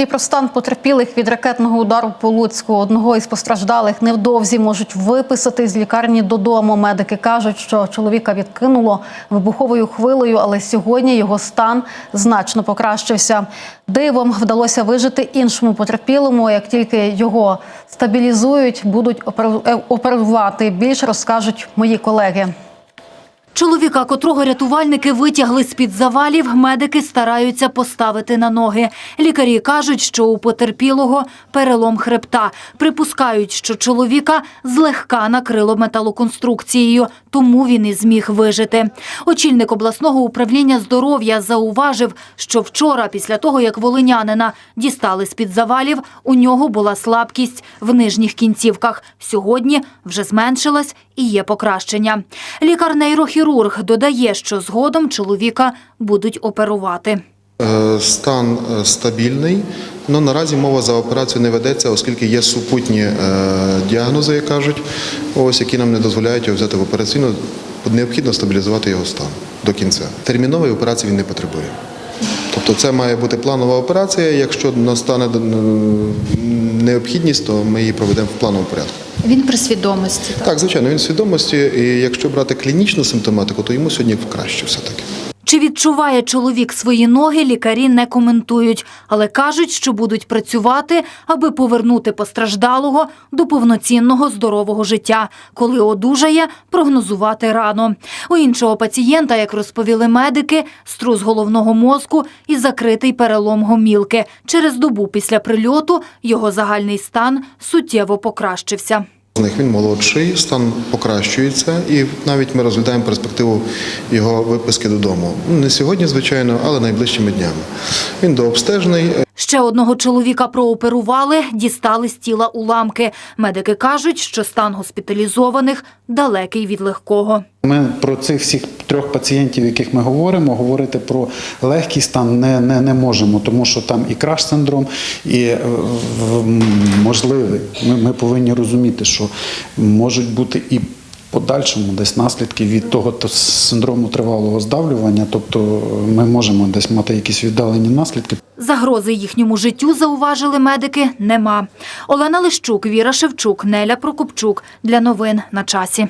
І про стан потерпілих від ракетного удару по Луцьку одного із постраждалих невдовзі можуть виписати з лікарні додому. Медики кажуть, що чоловіка відкинуло вибуховою хвилею, але сьогодні його стан значно покращився. Дивом вдалося вижити іншому потерпілому. Як тільки його стабілізують, будуть е, оперувати. Більше розкажуть мої колеги. Чоловіка, котрого рятувальники витягли з-під завалів, медики стараються поставити на ноги. Лікарі кажуть, що у потерпілого перелом хребта. Припускають, що чоловіка злегка накрило металоконструкцією, тому він і зміг вижити. Очільник обласного управління здоров'я зауважив, що вчора, після того, як волинянина дістали з-під завалів, у нього була слабкість в нижніх кінцівках. Сьогодні вже зменшилась і є покращення. Лікар-нейрохірург додає, що згодом чоловіка будуть оперувати. Е, Стан е, стабільний, але наразі мова за операцію не ведеться, оскільки є супутні е, діагнози, як кажуть, ось які нам не дозволяють його взяти в операційну. Необхідно стабілізувати його стан до кінця. Термінової операції він не потребує. Тобто це має бути планова операція. Якщо настане необхідність, то ми її проведемо в плановому порядку. Він при свідомості. Так? Так, звичайно, він в свідомості, і якщо брати клінічну симптоматику, то йому сьогодні краще все-таки. Чи відчуває чоловік свої ноги, лікарі не коментують, але кажуть, що будуть працювати, аби повернути постраждалого до повноцінного здорового життя. Коли одужає, прогнозувати рано. У іншого пацієнта, як розповіли медики, струс головного мозку і закритий перелом гомілки. Через добу після прильоту його загальний стан суттєво покращився. З них він молодший, стан покращується, і навіть ми розглядаємо перспективу його виписки додому. Ну, Не сьогодні, звичайно, але найближчими днями. Він дообстежений. Ще одного чоловіка прооперували, дістали з тіла уламки. Медики кажуть, що стан госпіталізованих далекий від легкого. Ми про цих всіх трьох пацієнтів, яких ми говоримо, говорити про легкий стан не, не, не можемо, тому що там і краш синдром, і е, можливий. Ми, ми повинні розуміти, що можуть бути і подальшому десь наслідки від того то синдрому тривалого здавлювання, тобто ми можемо десь мати якісь віддалені наслідки. Загрози їхньому життю, зауважили медики, нема. Олена Лищук, Віра Шевчук, Неля Прокопчук. Для новин на часі.